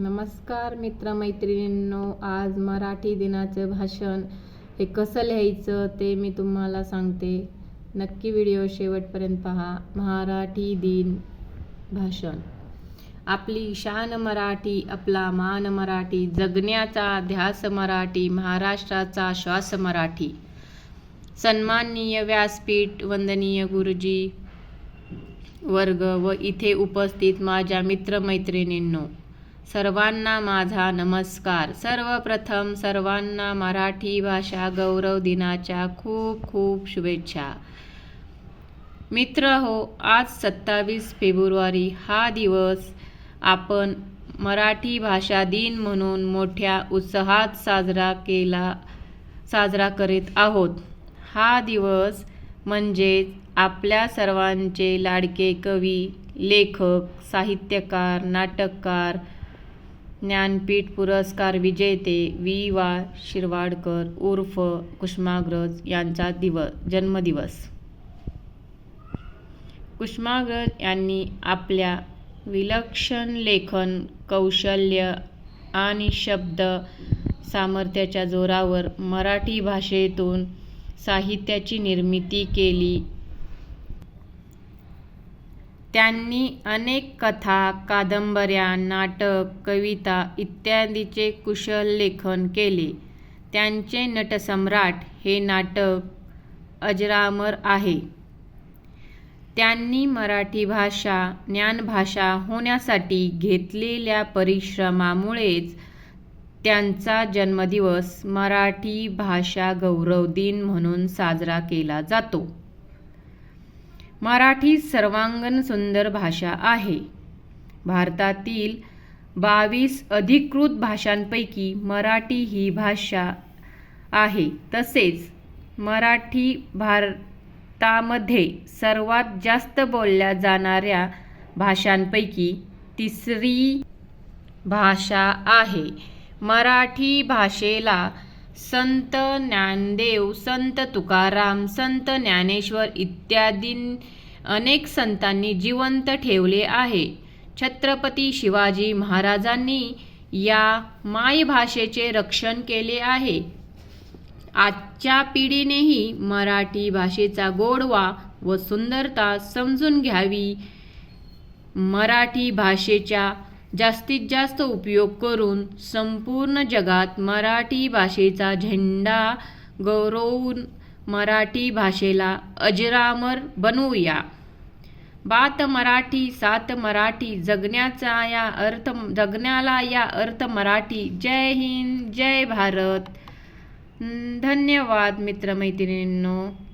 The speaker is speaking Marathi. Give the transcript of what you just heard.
नमस्कार मित्रमैत्रिणींनो आज मराठी दिनाचं भाषण हे कसं लिहायचं ते मी तुम्हाला सांगते. नक्की व्हिडिओ शेवटपर्यंत पहा. मराठी दिन भाषण. आपली शान मराठी आपला मान मराठी जगण्याचा ध्यास मराठी महाराष्ट्राचा श्वास मराठी. सन्माननीय व्यासपीठ वंदनीय गुरुजी वर्ग व इथे उपस्थित माझ्या मित्रमैत्रिणींनो सर्वांना माझा नमस्कार. सर्वप्रथम सर्वांना मराठी भाषा गौरव दिनाच्या खूप खूप शुभेच्छा. मित्र हो आज सत्तावीस फेब्रुवारी हा दिवस आपण मराठी भाषा दिन म्हणून मोठ्या उत्साहात साजरा केला साजरा करीत आहोत. हा दिवस म्हणजेच आपल्या सर्वांचे लाडके कवी लेखक साहित्यकार नाटककार ज्ञानपीठ पुरस्कार विजेते वी वा. शिरवाडकर उर्फ कुष्माग्रज यांचा दिवस जन्मदिवस. कुष्माग्रज यांनी आपल्या विलक्षण लेखन कौशल्य आणि शब्द सामर्थ्याच्या जोरावर मराठी भाषेतून साहित्याची निर्मिती केली. त्यांनी अनेक कथा कादंबऱ्या नाटक कविता इत्यादीचे कुशल लेखन केले. त्यांचे नटसम्राट हे नाटक अजरामर आहे. त्यांनी मराठी भाषा ज्ञानभाषा होण्यासाठी घेतलेल्या परिश्रमामुळेच त्यांचा जन्मदिवस मराठी भाषा गौरव दिन म्हणून साजरा केला जातो. मराठी सर्वांगण सुंदर भाषा आहे. भारतातील बावीस अधिकृत भाषांपैकी मराठी ही भाषा आहे. तसेच मराठी भारतामध्ये सर्वात जास्त बोलल्या जाणाऱ्या भाषांपैकी तिसरी भाषा आहे. मराठी भाषेला संत ज्ञानदेव संत तुकाराम संत ज्ञानेश्वर इत्यादी अनेक संतांनी जिवंत ठेवले आहे. छत्रपती शिवाजी महाराजांनी या मायभाषेचे रक्षण केले आहे. आजच्या पिढीनेही मराठी भाषेचा गोडवा व सुंदरता समजून घ्यावी. मराठी भाषेच्या जास्तीत जास्त उपयोग करून संपूर्ण जगात मराठी भाषेचा झेंडा गौरवून मराठी भाषेला अजरामर बनवूया. बात मराठी सात मराठी जगण्याचा या अर्थ जगण्याला या अर्थ मराठी. जय हिंद जय भारत. धन्यवाद मित्रमैत्रिणींनो.